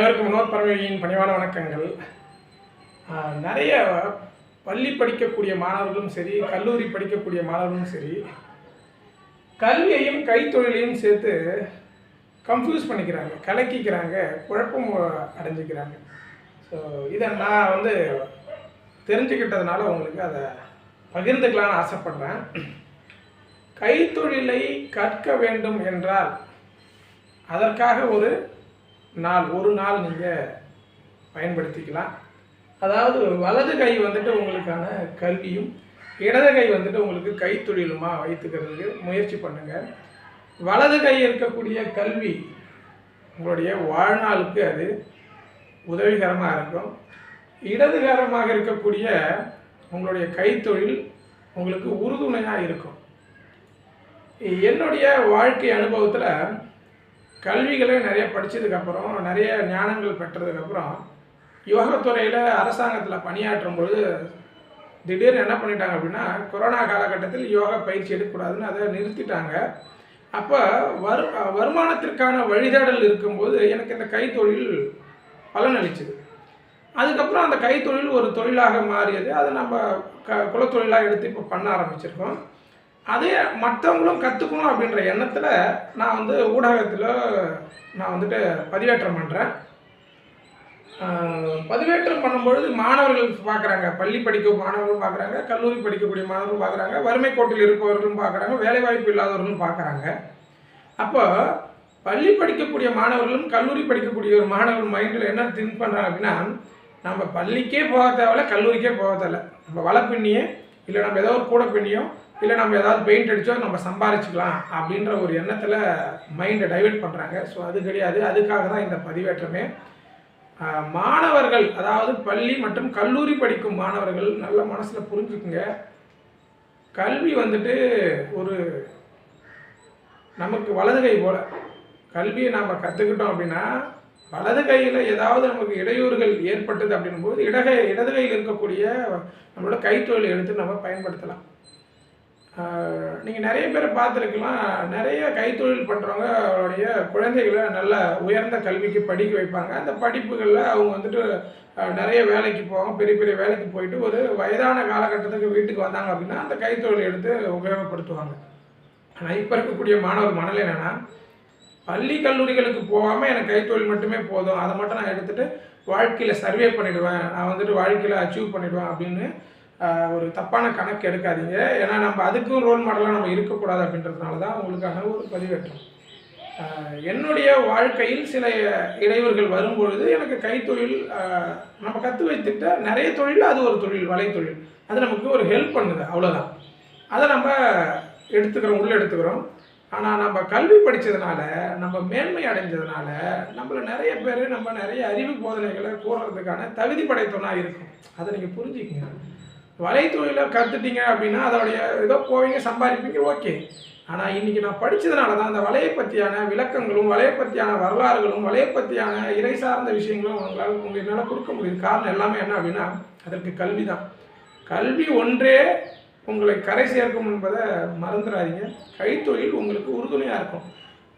அனைவருக்கும் வினோத் பரமேயின் பணிவான வணக்கங்கள். நிறைய பள்ளி படிக்கக்கூடிய மாணவர்களும் சரி கல்லூரி படிக்கக்கூடிய மாணவர்களும் சரி கல்வியையும் கைத்தொழிலையும் சேர்த்து கன்ஃபியூஸ் பண்ணிக்கிறாங்க கலக்கிக்கிறாங்க குழப்பம் அடைஞ்சிக்கிறாங்க. ஸோ இதை நான் வந்து தெரிஞ்சுக்கிட்டதுனால உங்களுக்கு அதை பகிர்ந்துக்கலாம்னு ஆசைப்பட்றேன். கைத்தொழிலை கற்க வேண்டும் என்றால் அதற்காக ஒரு நாள் ஒரு நாள் நீங்கள் பயன்படுத்திக்கலாம். அதாவது வலது கை வந்துட்டு உங்களுக்கான கல்வியும் இடது கை வந்துட்டு உங்களுக்கு கைத்தொழிலுமா வைத்துக்கிறதுக்கு முயற்சி பண்ணுங்கள் வலது கை இருக்கக்கூடிய கல்வி உங்களுடைய வாழ்நாளுக்கு அது உதவிகரமாக இருக்கும். இடதுகரமாக இருக்கக்கூடிய உங்களுடைய கைத்தொழில் உங்களுக்கு உறுதுணையாக இருக்கும். என்னுடைய வாழ்க்கை அனுபவத்தில் கல்விகளை நிறைய படித்ததுக்கப்புறம் நிறைய ஞானங்கள் பெற்றதுக்கப்புறம் யோகத்துறையில் அரசாங்கத்தில் பணியாற்றும் பொழுது திடீர்னு என்ன பண்ணிட்டாங்க அப்படின்னா கொரோனா காலகட்டத்தில் யோகா பயிற்சி எடுக்கக்கூடாதுன்னு அதை நிறுத்திட்டாங்க. அப்போ வரு வருமானத்திற்கான வழிதேடல் இருக்கும்போது எனக்கு இந்த கைத்தொழில் பலனளிச்சுது. அதுக்கப்புறம் அந்த கைத்தொழில் ஒரு தொழிலாக மாறியது. அதை நம்ம க குலத்தொழிலாக எடுத்து இப்போ பண்ண ஆரம்பிச்சிருக்கோம். அதே மற்றவங்களும் கற்றுக்கணும் அப்படின்ற எண்ணத்தில் நான் வந்து ஊடகத்தில் நான் வந்துட்டு பதிவேற்றம் பண்ணுறேன் பதிவேற்றம் பண்ணும்பொழுது மாணவர்கள் பார்க்குறாங்க பள்ளி படிக்கும் மாணவர்களும் பார்க்குறாங்க கல்லூரி படிக்கக்கூடிய மாணவர்களும் பார்க்குறாங்க வறுமை கோட்டில் இருப்பவர்களும் பார்க்குறாங்க வேலைவாய்ப்பு இல்லாதவர்களும் பார்க்குறாங்க அப்போ பள்ளி படிக்கக்கூடிய மாணவர்களும் கல்லூரி படிக்கக்கூடிய ஒரு மாணவர்கள் மைண்டில் என்ன திங்க் பண்ணுறாங்க அப்படின்னா நம்ம பள்ளிக்கே போக தேவையில்ல கல்லூரிக்கே போக தேவையில்ல. நம்ம வலை பின்னியே இல்லை நம்ம ஏதோ ஒரு கூட பின்னியோ இல்லை நம்ம ஏதாவது பெயிண்ட் அடித்தோ நம்ம சம்பாரிச்சிக்கலாம் அப்படின்ற ஒரு எண்ணத்தில் மைண்டை டைவெர்ட் பண்ணுறாங்க ஸோ அது கிடையாது. அதுக்காக தான் இந்த பதிவேற்றமே. மாணவர்கள் அதாவது பள்ளி மற்றும் கல்லூரி படிக்கும் மாணவர்கள் நல்ல மனசில் புரிஞ்சுக்குங்க. கல்வி வந்துட்டு ஒரு நமக்கு வலது கை கல்வியை நாம் கற்றுக்கிட்டோம் அப்படின்னா வலது கையில் ஏதாவது நமக்கு இடையூறுகள் ஏற்பட்டது அப்படின்னும் போது இடகை இடது கையில் இருக்கக்கூடிய நம்மளோட கைத்தொழிலை எடுத்து நம்ம பயன்படுத்தலாம். நீங்கள் நிறைய பேரை பார்த்துருக்கலாம். நிறைய கைத்தொழில் பண்ணுறவங்க அவருடைய குழந்தைகளை நல்ல உயர்ந்த கல்விக்கு படிக்க வைப்பாங்க. அந்த படிப்புகளில் அவங்க வந்துட்டு நிறைய வேலைக்கு போவாங்க. பெரிய பெரிய வேலைக்கு போயிட்டு ஒரு வயதான காலகட்டத்துக்கு வீட்டுக்கு வந்தாங்க அப்படின்னா அந்த கைத்தொழில் எடுத்து உபயோகப்படுத்துவாங்க. ஆனால் இப்போ இருக்கக்கூடிய மாணவர் மனநிலை என்னென்னா பள்ளி கல்லூரிகளுக்கு போகாமல் எனக்கு கைத்தொழில் மட்டுமே போதும். அதை மட்டும் நான் எடுத்துகிட்டு வாழ்க்கையில் சர்வே பண்ணிவிடுவேன் நான் வந்துட்டு வாழ்க்கையில் அச்சீவ் பண்ணிவிடுவேன் அப்படின்னு ஒரு தப்பான கணக்கு எடுக்காதீங்க. ஏன்னா நம்ம அதுக்கும் ரோல் மாடலாக நம்ம இருக்கக்கூடாது அப்படின்றதுனால தான் உங்களுக்கான ஒரு பதிவேற்றம். என்னுடைய வாழ்க்கையில் சில இடையூறுகள் வரும்பொழுது எனக்கு கைத்தொழில் நம்ம கற்று வைத்துட்ட நிறைய தொழில் அது ஒரு தொழில் வலைத்தொழில் அது நமக்கு ஒரு ஹெல்ப் பண்ணுது அவ்வளோதான் அதை நம்ம எடுத்துக்கிறோம் உள்ளே எடுத்துக்கிறோம். ஆனால் நம்ம கல்வி படித்ததுனால நம்ம மேன்மை அடைஞ்சதுனால நம்மள நிறைய பேர் நம்ம நிறைய அறிவு போதனைகளை கூறுறதுக்கான தகுதி படைத்தவனா இருக்கும். அதை நீங்கள் புரிஞ்சுக்கங்க. வலைத்தொழிலை கற்றுட்டீங்க அப்படின்னா அதோடைய ஏதோ போவீங்க சம்பாதிப்பீங்க ஓகே. ஆனால் இன்றைக்கி நான் படித்ததுனால தான் அந்த வலையை பற்றியான விளக்கங்களும் வலையை பற்றியான வரலாறுகளும் வலையை பற்றியான இறை சார்ந்த விஷயங்களும் உங்களால் உங்களால் கொடுக்க முடியுது. காரணம் எல்லாமே என்ன அப்படின்னா அதற்கு கல்வி தான். கல்வி ஒன்றே உங்களை கரை சேர்க்கும் என்பதை மறந்துடாதீங்க. கைத்தொழில் உங்களுக்கு உறுதுணையாக இருக்கும்.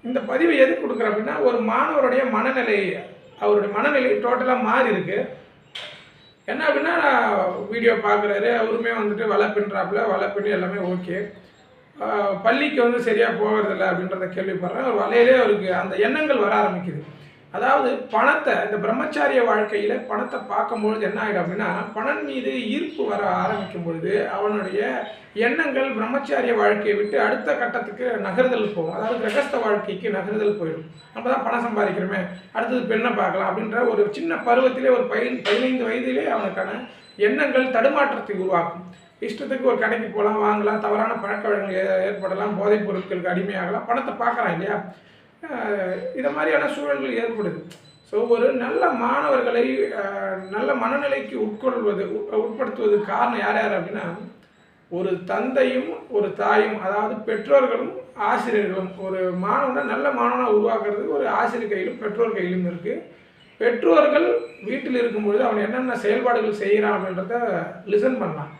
இந்த பதிவை எது கொடுக்குறேன் அப்படின்னா ஒரு மாணவருடைய மனநிலை அவருடைய மனநிலை டோட்டலாக மாறி இருக்குது என்ன அப்படின்னா வீடியோ பார்க்குறாரு. அவருமே வந்துட்டு வலை பின்னுறாப்புல வலை பின்னு எல்லாமே ஓகே பள்ளிக்கு வந்து சரியாக போகிறதில்ல அப்படின்றத கேள்விப்படுறேன். ஒரு வலையிலே அவருக்கு அந்த எண்ணங்கள் வர ஆரம்பிக்குது. அதாவது பணத்தை இந்த பிரம்மச்சாரிய வாழ்க்கையில் பணத்தை பார்க்கும்பொழுது என்ன ஆகிடும் அப்படின்னா பணம் மீது ஈர்ப்பு வர ஆரம்பிக்கும் பொழுது அவனுடைய எண்ணங்கள் பிரம்மச்சாரிய வாழ்க்கையை விட்டு அடுத்த கட்டத்துக்கு நகர்தல் போகும். அதாவது கிரகஸ்த வாழ்க்கைக்கு நகர்தல் போயிடும். நம்ம தான் பணம் சம்பாதிக்கிறோமே அடுத்தது பெண்ணை பார்க்கலாம் அப்படின்ற ஒரு சின்ன பருவத்திலே ஒரு பதி பதினைந்து வயதிலே அவனுக்கான எண்ணங்கள் தடுமாற்றத்தை உருவாக்கும். இஷ்டத்துக்கு ஒரு கடைக்கு போகலாம் வாங்கலாம் தவறான பழக்க வழக்கங்கள் ஏற்படலாம் போதைப் பொருட்களுக்கு அடிமையாகலாம் பணத்தை பார்க்குறான் இல்லையா? இதை மாதிரியான சூழல்கள் ஏற்படுது. ஸோ ஒரு நல்ல மாணவர்களை நல்ல மனநிலைக்கு உட்கொள்வது உட்- உட்படுத்துவது காரணம் யார் யார் அப்படின்னா ஒரு தந்தையும் ஒரு தாயும் அதாவது பெற்றோர்களும் ஆசிரியர்களும். ஒரு மாணவனை நல்ல மாணவனை உருவாக்குறதுக்கு ஒரு ஆசிரியர் கையிலும் பெற்றோர் கையிலும் இருக்குது பெற்றோர்கள் வீட்டில் இருக்கும்பொழுது அவன் என்னென்ன செயல்பாடுகள் செய்கிறான் அப்படின்றத லிசன் பண்ணலாம்.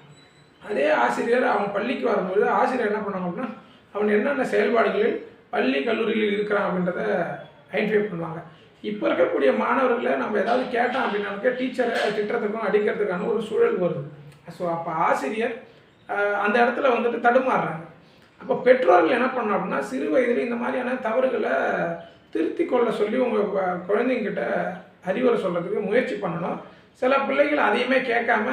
அதே ஆசிரியர் அவன் பள்ளிக்கு வரும்பொழுது ஆசிரியர் என்ன பண்ணாங்க அப்படின்னா அவன் என்னென்ன செயல்பாடுகளில் பள்ளி கல்லூரியில் இருக்கிறான் அப்படின்றத ஐடென்டிஃபை பண்ணுவாங்க. இப்போ இருக்கக்கூடிய மாணவர்களை நம்ம ஏதாவது கேட்டோம் அப்படின்னாக்க டீச்சரை திட்டுறதுக்கும் அடிக்கிறதுக்கான ஒரு சூழல் வருது. ஸோ அப்போ ஆசிரியர் அந்த இடத்துல வந்துட்டு தடுமாறுறாங்க. அப்போ பெற்றோர்கள் என்ன பண்ணணும் அப்படின்னா சிறு வயதில் இந்த மாதிரியான தவறுகளை திருத்தி கொள்ள சொல்லி உங்கள் குழந்தைங்கிட்ட அறிவுரை சொல்கிறதுக்கு முயற்சி பண்ணணும். சில பிள்ளைகள் அதையுமே கேட்காம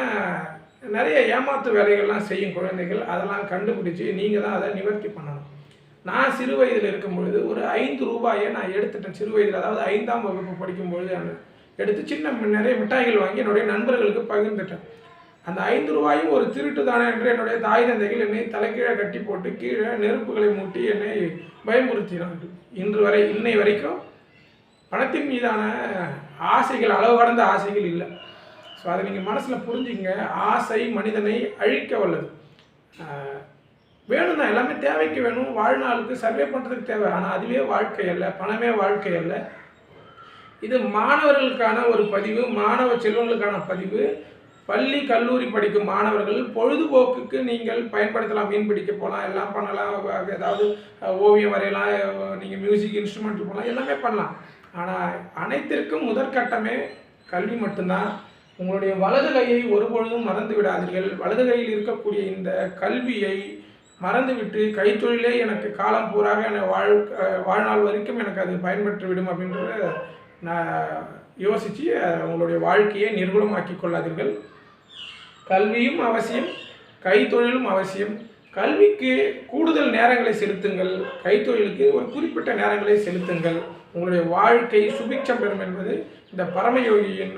நிறைய ஏமாத்து வேலைகள்லாம் செய்யும் குழந்தைகள். அதெல்லாம் கண்டுபிடிச்சி நீங்கள் தான் அதை நிவர்த்தி பண்ணணும். நான் சிறு வயதில் இருக்கும் பொழுது ஒரு ஐந்து ரூபாயை நான் எடுத்துட்டேன். சிறு வயதில் அதாவது ஐந்தாம் வகுப்பு படிக்கும் பொழுது நான் எடுத்து சின்ன நிறைய மிட்டாய்கள் வாங்கி என்னுடைய நண்பர்களுக்கு பகிர்ந்துட்டேன். அந்த ஐந்து ரூபாயும் ஒரு திருட்டு தானே என்று என்னுடைய தாய் தந்தைகள் என்னை தலைக்கீழே கட்டி போட்டு கீழே நெருப்புகளை மூட்டி என்னை பயமுறுத்தினார்கள். இன்று வரை இன்னை வரைக்கும் பணத்தின் மீதான ஆசைகள் அளவு கடந்த ஆசைகள் இல்லை. ஸோ அதை நீங்கள் மனசில் புரிஞ்சுங்க ஆசை மனிதனை அழிக்க வல்லது. வேணும் தான் எல்லாமே தேவைக்கு வேணும். வாழ்நாளுக்கு சர்வே பண்ணுறதுக்கு தேவை. ஆனால் அதுவே வாழ்க்கை அல்ல. பணமே வாழ்க்கை அல்ல. இது மாணவர்களுக்கான ஒரு பதிவு மாணவ செல்வங்களுக்கான பதிவு. பள்ளி கல்லூரி படிக்கும் மாணவர்கள் பொழுதுபோக்குக்கு நீங்கள் பயன்படுத்தலாம். மீன் பிடிக்க போகலாம் எல்லாம் பண்ணலாம். ஏதாவது ஓவியம் வரையலாம் நீங்கள் மியூசிக் இன்ஸ்ட்ருமெண்ட் போகலாம் எல்லாமே பண்ணலாம். ஆனால் அனைத்திற்கும் முதற்கட்டமே கல்வி மட்டும்தான். உங்களுடைய வலது கையை ஒருபொழுதும் மறந்து விடாதீர்கள். வலது கையில் இருக்கக்கூடிய இந்த கல்வியை மறந்துவிட்டு கைத்தொழிலே எனக்கு காலம் பூராக என வாழ் வாழ்நாள் வரைக்கும் எனக்கு அது பயன்பெற்று விடும் அப்படின்றத நான் யோசித்து உங்களுடைய வாழ்க்கையை நிர்குணமாக்கி கொள்ளாதீர்கள். கல்வியும் அவசியம் கைத்தொழிலும் அவசியம். கல்விக்கு கூடுதல் நேரங்களை செலுத்துங்கள். கைத்தொழிலுக்கு ஒரு குறிப்பிட்ட நேரங்களை செலுத்துங்கள். உங்களுடைய வாழ்க்கை சுபிட்சம் பெறும் என்பது இந்த பரமயோகியின்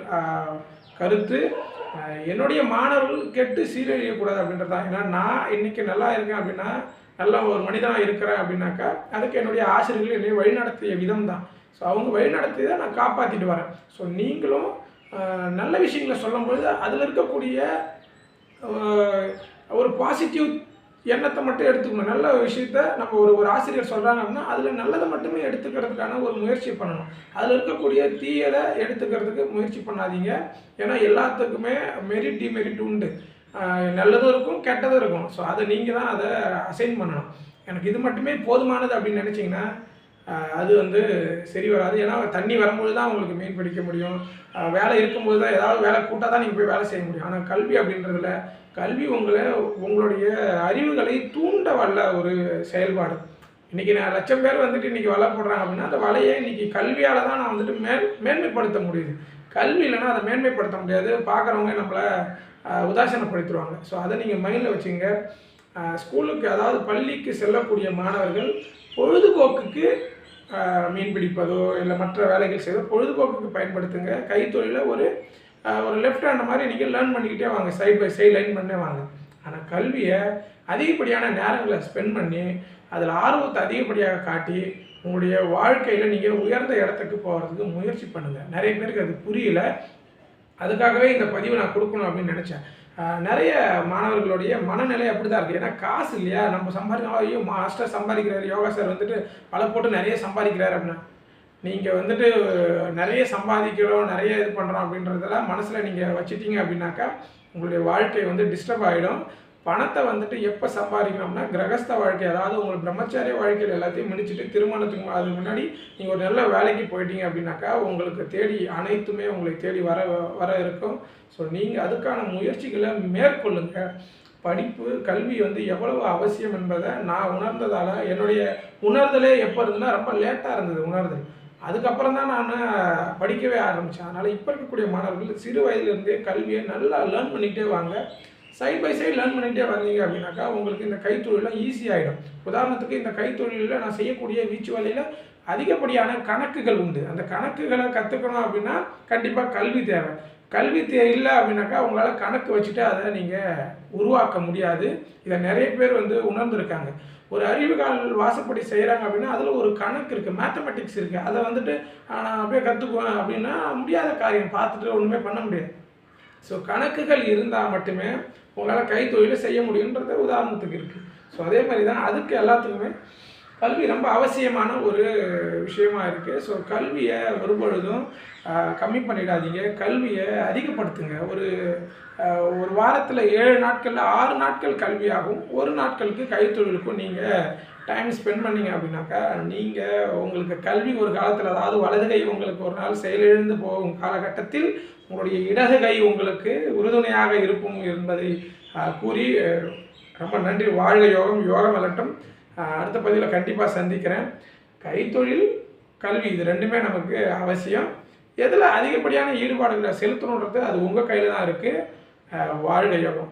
கருத்து. என்னுடைய மாணவர்கள் கெட்டு சீரழியக்கூடாது அப்படின்றது? தான் ஏன்னா நான் இன்னைக்கு நல்லா இருக்கேன் அப்படின்னா நல்ல ஒரு மனிதனாக இருக்கிறேன் அப்படின்னாக்கா அதுக்கு என்னுடைய ஆசிரியர்கள் என்னை வழிநடத்திய விதம் தான் ஸோ அவங்க வழிநடத்தி தான் நான் காப்பாற்றிட்டு வரேன். ஸோ நீங்களும் நல்ல விஷயங்களை சொல்லும்பொழுது அதில் இருக்கக்கூடிய ஒரு பாசிட்டிவ் எண்ணத்தை மட்டும் எடுத்துக்கணும். நல்ல விஷயத்த நம்ம ஒரு ஒரு ஆசிரியர் சொல்கிறாங்க அப்படின்னா அதில் நல்லதை மட்டுமே எடுத்துக்கிறதுக்கான ஒரு முயற்சி பண்ணணும். அதில் இருக்கக்கூடிய தீயதை எடுத்துக்கிறதுக்கு முயற்சி பண்ணாதீங்க. ஏன்னா எல்லாத்துக்குமே மெரிட் டிமெரிட் உண்டு. நல்லதும் இருக்கும் கெட்டதும் இருக்கும். ஸோ அதை நீங்கள் தான் அதை அசைன் பண்ணணும். எனக்கு இது மட்டுமே போதுமானது அப்படின்னு நினச்சிங்கன்னா அது வந்து சரி வராது. ஏன்னா தண்ணி வரும்போது தான் உங்களுக்கு மீன் பிடிக்க முடியும். வேலை இருக்கும்போது தான் ஏதாவது வேலை கூட்டால் தான் நீங்கள் போய் வேலை செய்ய முடியும். ஆனால் கல்வி அப்படின்றதுல கல்வி உங்களை உங்களுடைய அறிவுகளை தூண்ட வல்ல ஒரு செயல்பாடு. இன்றைக்கி நான் லட்சம் பேர் வந்துட்டு இன்றைக்கி வலை போடுறாங்க அப்படின்னா அந்த வலையை இன்றைக்கி கல்வியால் தான் நான் வந்துட்டு மேல் மேன்மைப்படுத்த முடியுது. கல்வி இல்லைன்னா அதை மேன்மைப்படுத்த முடியாது. பார்க்குறவங்க நம்மளை உதாசீனப்படுத்திடுவாங்க. ஸோ அதை நீங்கள் மைண்டில் வச்சுங்க. ஸ்கூலுக்கு அதாவது பள்ளிக்கு செல்லக்கூடிய மாணவர்கள் பொழுதுபோக்குக்கு மீன் பிடிப்பதோ இல்லை மற்ற வேலைகள் செய்தோ பொழுதுபோக்குக்கு பயன்படுத்துங்க. கைத்தொழில ஒரு ஒரு லெஃப்ட் ஹேண்ட் மாதிரி நீங்கள் லேர்ன் பண்ணிக்கிட்டே வாங்க. சைட் பை சைட் லைன் பண்ணே வாங்க. ஆனால் கல்வியை அதிகப்படியான நேரங்களை ஸ்பெண்ட் பண்ணி அதில் ஆர்வத்தை அதிகப்படியாக காட்டி உங்களுடைய வாழ்க்கையில் நீங்கள் உயர்ந்த இடத்துக்கு போகிறதுக்கு முயற்சி பண்ணுங்கள் நிறைய பேருக்கு அது புரியல. அதுக்காகவே இந்த பதிவை நான் கொடுக்கணும் அப்படின்னு நினச்சேன். நிறைய மாணவர்களுடைய மனநிலை அப்படி தான் இருக்குது ஏன்னா காசு இல்லையா? நம்ம சம்பாதிக்கணும் ஐயோ மாஸ்டர் சம்பாதிக்கிறார் யோகா சார் வந்துட்டு பல போட்டு நிறைய சம்பாதிக்கிறார் அப்படின்னா. நீங்கள் வந்துட்டு நிறைய சம்பாதிக்கிறோம் நிறைய இது பண்ணுறோம் அப்படின்றதெல்லாம் மனசில் நீங்கள் வச்சுட்டீங்க அப்படின்னாக்கா உங்களுடைய வாழ்க்கை வந்து டிஸ்டர்ப் ஆகிடும் பணத்தை வந்துட்டு எப்போ சம்பாதிக்கணும்னா கிரகஸ்த வாழ்க்கை அதாவது உங்களுக்கு பிரம்மச்சாரிய வாழ்க்கையில் எல்லாத்தையும் முடிச்சுட்டு திருமணத்துக்கு அதுக்கு முன்னாடி நீங்கள் ஒரு நல்ல வேலைக்கு போயிட்டீங்க அப்படின்னாக்கா உங்களுக்கு தேடி அனைத்துமே உங்களை தேடி வர வர இருக்கும். ஸோ நீங்கள் அதுக்கான முயற்சிகளை மேற்கொள்ளுங்க. படிப்பு கல்வி வந்து எவ்வளவு அவசியம் என்பதை நான் உணர்ந்ததால் என்னுடைய உணர்தலே எப்போ இருந்ததுன்னா ரொம்ப லேட்டாக இருந்தது உணர்தல். அதுக்கப்புறம் தான் நான் படிக்கவே ஆரம்பித்தேன் அதனால் இப்போ இருக்கக்கூடிய மாணவர்கள் சிறு வயதிலிருந்தே கல்வியை நல்லா லேர்ன் பண்ணிகிட்டே வாங்க. சைட் பை சைடு லேர்ன் பண்ணிகிட்டே வந்தீங்க அப்படின்னாக்கா உங்களுக்கு இந்த கைத்தொழிலாம் ஈஸியாகிடும் உதாரணத்துக்கு இந்த கைத்தொழிலில் நான் செய்யக்கூடிய வீச்சு வேலையில் அதிகப்படியான கணக்குகள் உண்டு. அந்த கணக்குகளை கற்றுக்கணும் அப்படின்னா கண்டிப்பாக கல்வி தேவை. கல்வி தே இல்லை அப்படின்னாக்கா உங்களால் கணக்கு வச்சுட்டு அதை நீங்கள் உருவாக்க முடியாது. இதை நிறைய பேர் வந்து உணர்ந்திருக்காங்க. ஒரு அறிவுகால் வாசப்படி செய்கிறாங்க அப்படின்னா அதில் ஒரு கணக்கு இருக்குது மேத்தமெட்டிக்ஸ் இருக்குது அதை வந்துட்டு நான் அப்படியே கற்றுக்குவேன் அப்படின்னா முடியாத காரியம். பார்த்துட்டு ஒன்றுமே பண்ண முடியாது. ஸோ கணக்குகள் இருந்தால் மட்டுமே உங்களால் கைத்தொழிலை செய்ய முடியுன்றது உதாரணத்துக்கு இருக்குது ஸோ அதே மாதிரி தான் அதுக்கு எல்லாத்துக்குமே கல்வி ரொம்ப அவசியமான ஒரு விஷயமா இருக்குது ஸோ கல்வியை ஒருபொழுதும் கம்மி பண்ணிடாதீங்க. கல்வியை அதிகப்படுத்துங்க. ஒரு ஒரு வாரத்தில் ஏழு நாட்களில் ஆறு நாட்கள் கல்வியாகும். ஒரு நாட்களுக்கு கைத்தொழிலுக்கும் நீங்கள் டைம் ஸ்பெண்ட் பண்ணீங்க அப்படின்னாக்கா நீங்கள் உங்களுக்கு கல்வி ஒரு காலத்தில் அதாவது வலது கை உங்களுக்கு ஒரு நாள் செயலிழந்து போகும் காலகட்டத்தில் உங்களுடைய இடது கை உங்களுக்கு உறுதுணையாக இருக்கும் என்பதை கூறி ரொம்ப நன்றி. வாழ்க யோகம் யோகம் வளட்டும் அடுத்த பதிவில் கண்டிப்பாக சந்திக்கிறேன். கைத்தொழில் கல்வி இது ரெண்டுமே நமக்கு அவசியம். எதில் அதிகப்படியான ஈடுபாடுகளை செலுத்தணுன்றது அது உங்கள் கையில் தான் இருக்குது வாழ்க யோகம்.